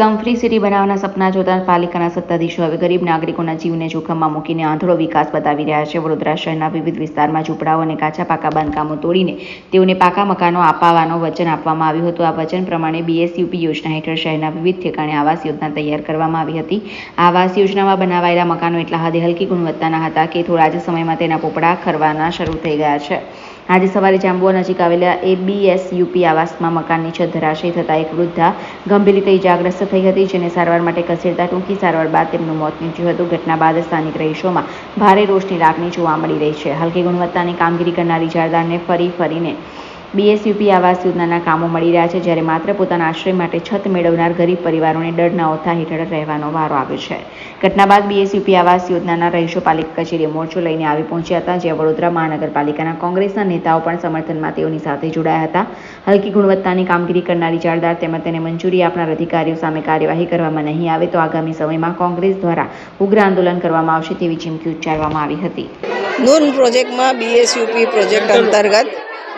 Slum free city બનાવવાના સપના જોતા પાલિકાના સત્તાધીશો હવે ગરીબ નાગરિકોના જીવને જોખમમાં મૂકીને આંધળો વિકાસ બતાવી રહ્યા છે. વડોદરા શહેરના વિવિધ વિસ્તારમાં ઝૂંપડાઓ અને કાચા પાકા બાંધકામો તોડીને તેઓને પાકા મકાનો અપાવવાનું વચન આપવામાં આવ્યું હતું. આ વચન પ્રમાણે બીએસયુપી યોજના હેઠળ શહેરના વિવિધ ઠેકાણે આવાસ યોજના તૈયાર કરવામાં આવી હતી. આવાસ યોજનામાં બનાવાયેલા મકાનો એટલા હદે હલકી ગુણવત્તાના હતા કે થોડા જ સમયમાં તેના પોપડા ખરવાના શરૂ થઈ ગયા છે. આજે સવારે જાંબુઆ નજીક આવેલા એબીએસયુપી આવાસમાં મકાનની છત ધરાશયી થતાં એક વૃદ્ધા ગંભીર રીતે ઇજાગ્રસ્ત થઈ હતી, જેને સારવાર માટે ખસેડતા ટૂંકી સારવાર બાદ તેમનું મોત નીપજ્યું હતું. ઘટના બાદ સ્થાનિક રહીશોમાં ભારે રોષની લાગણી જોવા મળી રહી છે. હલકી ગુણવત્તાની કામગીરી કરનાર ઇજારદારને ફરી ફરીને બીએસયુપી આવાસ યોજનાના કામો મળી રહ્યા છે, જ્યારે માત્ર પોતાના આશ્રય માટે છત મેળવનાર ગરીબ પરિવારોને ડરના ઓથા હેઠળ રહેવાનો વારો આવ્યો છે. ઘટના બાદ બીએસયુપી આવાસ યોજનાના રહીશો પાલિકા કચેરીએ મોરચો લઈને આવી પહોંચ્યા હતા, જ્યાં વડોદરા મહાનગરપાલિકાના કોંગ્રેસના નેતાઓ પણ સમર્થનમાં તેઓની સાથે જોડાયા હતા. હલકી ગુણવત્તાની કામગીરી કરનારી જાળદાર તેમજ તેને મંજૂરી આપનાર અધિકારીઓ સામે કાર્યવાહી કરવામાં નહીં આવે તો આગામી સમયમાં કોંગ્રેસ દ્વારા ઉગ્ર આંદોલન કરવામાં આવશે તેવી ચીમકી ઉચ્ચારવામાં આવી હતી. નૂન પ્રોજેક્ટમાં બીએસયુપી પ્રોજેક્ટ અંતર્ગત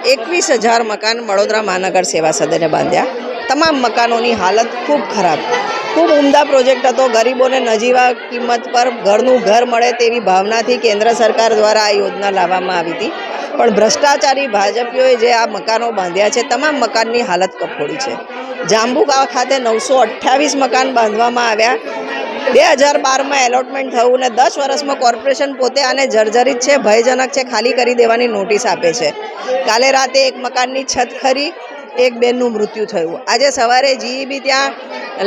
એકવીસ હજાર મકાન વડોદરા મહાનગર સેવા સદને બાંધ્યા. તમામ મકાનોની હાલત ખૂબ ખરાબ. ખૂબ ઉમદા પ્રોજેક્ટ હતો. ગરીબોને નજીવા કિંમત પર ઘરનું ઘર મળે તેવી ભાવનાથી કેન્દ્ર સરકાર દ્વારા આ યોજના લાવવામાં આવી હતી. પણ ભ્રષ્ટાચારી ભાજપીઓએ જે આ મકાનો બાંધ્યા છે, તમામ મકાનની હાલત કફોડી છે. જાંબુગાવ ખાતે નવસો અઠ્ઠાવીસ મકાન બાંધવામાં આવ્યા. બે હજાર બારમાં એલોટમેન્ટ થયું ને દસ વર્ષમાં કોર્પોરેશન પોતે આને જર્જરિત છે, ભયજનક છે, ખાલી કરી દેવાની નોટિસ આપે છે. કાલે રાતે એક મકાનની છત ખરી, એક બેનનું મૃત્યુ થયું. આજે સવારે જીઈબી ત્યાં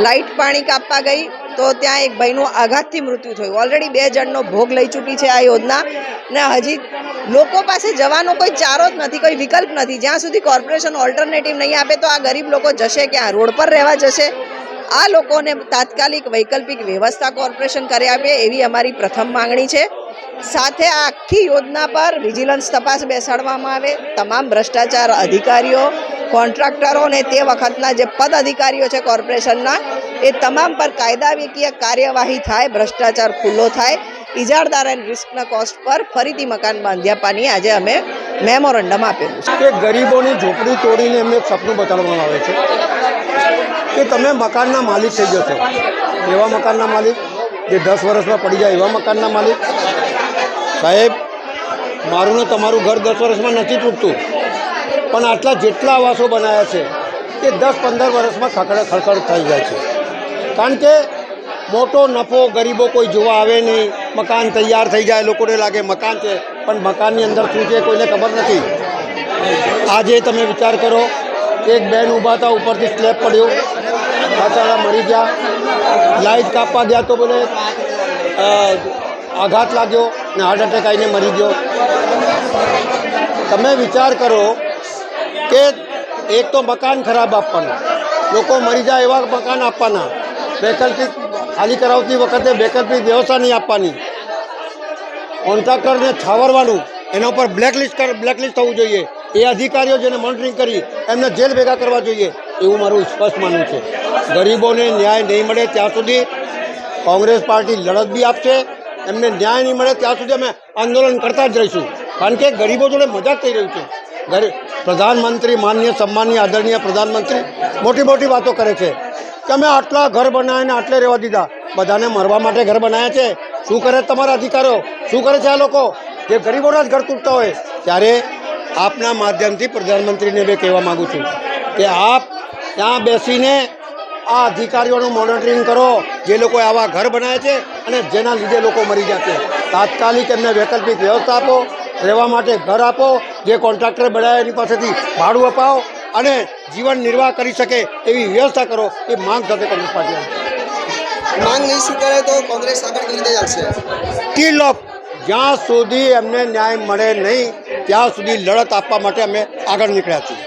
લાઇટ પાણી કાપવા ગઈ તો ત્યાં એક ભાઈનું આઘાતથી મૃત્યુ થયું. ઓલરેડી બે જણનો ભોગ લઈ ચૂકી છે આ યોજના ને હજી લોકો પાસે જવાનો કોઈ ચારો જ નથી, કોઈ વિકલ્પ નથી. જ્યાં સુધી કોર્પોરેશન ઓલ્ટરનેટિવ નહીં આપે તો આ ગરીબ લોકો જશે ક્યાં? રોડ પર રહેવા જશે? આ લોકોને તાત્કાલિક વૈકલ્પિક વ્યવસ્થા કોર્પોરેશન કરી આપે એવી અમારી પ્રથમ માંગણી છે. સાથે આ આખી યોજના પર વિજિલન્સ તપાસ બેસાડવામાં આવે. તમામ ભ્રષ્ટાચાર અધિકારીઓ, કોન્ટ્રાક્ટરો અને તે વખતના જે પદ અધિકારીઓ છે કોર્પોરેશનના, એ તમામ પર કાયદાકીય કાર્યવાહી થાય, ભ્રષ્ટાચાર ખુલ્લો થાય. ઇજારદાર એન્ડ રિસ્કના કોસ્ટ પર ફરીથી મકાન બાંધ્યા પાની આજે અમે મેમોરન્ડમ આપેલું છે. કે ગરીબોની ઝોપડી તોડીને એમને સપનું બતાડવામાં આવે છે. કે તમે મકાનના માલિક થઈ જશો. એવા મકાનના માલિક જે દસ વર્ષમાં પડી જાય એવા મકાનના માલિક. સાહેબ, મારું ને તમારું ઘર દસ વર્ષમાં નથી તૂટતું. પણ આટલા જેટલા આવાસો બનાવ્યા છે, એ દસ પંદર વર્ષમાં ખકડ ખડખડ થઈ જાય છે. કારણ કે મોટો નફો ગરીબો કોઈ જોવા આવે નહીં. મકાન તૈયાર થઈ જાય, લોકોને લાગે મકાન છે. પણ મકાનની અંદર શું છે કોઈને ખબર નથી. આજે તમે વિચાર કરો એક બેન ઊભા હતા ઉપરથી સ્લેબ પડ્યો. બચારા મરી ગયા. લાઇટ કાપવા ગયા તો મને આઘાત લાગ્યો ને હાર્ટ એટેક આવીને મરી ગયો. તમે વિચાર કરો કે એક તો મકાન ખરાબ આપવાના. લોકો મરી જાય એવા મકાન આપવાના. વૈકલ્પિક ખાલી કરાવતી વખતે વૈકલ્પિક વ્યવસ્થા નહીં આપવાની. કોન્ટ્રાક્ટરને છાવરવાનું એના ઉપર બ્લેકલિસ્ટ બ્લેકલિસ્ટ થવું જોઈએ. એ અધિકારીઓ જેને મોનિટરિંગ કરી, એમને જેલ ભેગા કરવા જોઈએ, એવું મારું સ્પષ્ટ માનવું છે. ગરીબોને ન્યાય નહીં મળે ત્યાં સુધી કોંગ્રેસ પાર્ટી લડત બી આપશે, એમને ન્યાય નહીં મળે ત્યાં સુધી અમે આંદોલન કરતા જ રહીશું. કારણ કે ગરીબો જોડે મજાક થઈ રહ્યું છે. પ્રધાનમંત્રી, માન્ય, સન્માનીય, આદરણીય પ્રધાનમંત્રી મોટી મોટી વાતો કરે છે. કે અમે આટલા ઘર બનાવીને આટલે રહેવા દીધા. બધાને મરવા માટે ઘર બનાવ્યા છે. શું કરે તમારા અધિકારો? શું કરે છે આ લોકો? જે ગરીબોના જ ઘર તૂટતા હોય, ત્યારે આપના માધ્યમથી પ્રધાનમંત્રીને બે કહેવા માગું છું કે આપ ત્યાં બેસીને આ અધિકારીઓનું મોનિટરિંગ કરો જે લોકોએ આવા ઘર બનાવ્યા છે અને જેના લીધે લોકો મરી જાય છે તાત્કાલિક એમને વૈકલ્પિક વ્યવસ્થા આપો રહેવા માટે ઘર આપો જે કોન્ટ્રાક્ટરે બનાવ્યા એની પાસેથી ભાડું અપાવો અને જીવન નિર્વાહ કરી શકે એવી વ્યવસ્થા કરો એ માંગ સાથે કોંગ્રેસ પાર્ટી માંગ નહીં સ્વીકારે તો કોંગ્રેસ આગળ ચાલશે? કિલ ઓફ જ્યાં સુધી એમને ન્યાય મળે નહીં ત્યાં સુધી લડત આપવા માટે અમે આગળ નીકળ્યા છીએ.